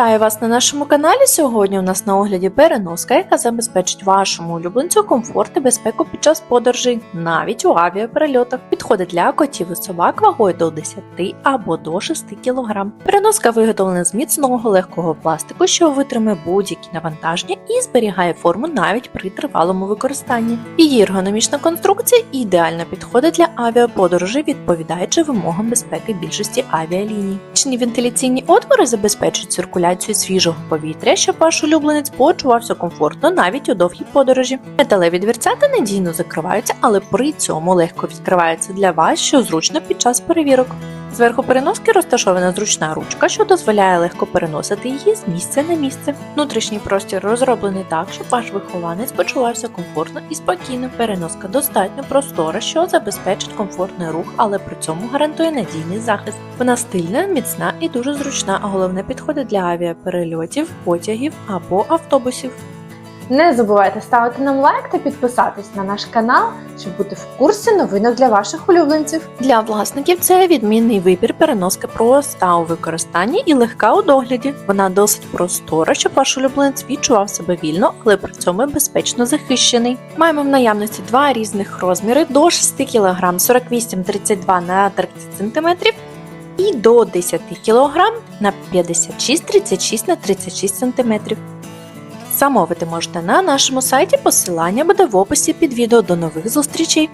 Вітаю вас на нашому каналі. Сьогодні у нас на огляді переноска, яка забезпечить вашому улюбленцю комфорт і безпеку під час подорожей, навіть у авіаперельотах. Підходить для котів і собак вагою до 10 або до 6 кг. Переноска виготовлена з міцного легкого пластику, що витримає будь-які навантаження і зберігає форму навіть при тривалому використанні. Її ергономічна конструкція ідеально підходить для авіаподорожей, відповідаючи вимогам безпеки більшості авіаліній. Чні вентиляційні отвори забезпечують циркуляцію свіжого повітря, щоб ваш улюбленець почувався комфортно навіть у довгій подорожі. Металеві дверцята надійно закриваються, але при цьому легко відкриваються для вас, що зручно під час перевірок. Зверху переноски розташована зручна ручка, що дозволяє легко переносити її з місця на місце. Внутрішній простір розроблений так, щоб ваш вихованець почувався комфортно і спокійно. Переноска достатньо простора, що забезпечить комфортний рух, але при цьому гарантує надійний захист. Вона стильна, міцна і дуже зручна, а головне підходить для авіаперельотів, потягів або автобусів. Не забувайте ставити нам лайк та підписатись на наш канал, щоб бути в курсі новинок для ваших улюбленців. Для власників це відмінний вибір переноски проста у використанні і легка у догляді. Вона досить простора, щоб ваш улюбленець відчував себе вільно, але при цьому безпечно захищений. Маємо в наявності два різних розміри до 6 кг 48-32 на 30 см і до 10 кг на 56-36 на 36 см. Замовити можете на нашому сайті, посилання буде в описі під відео. До нових зустрічей!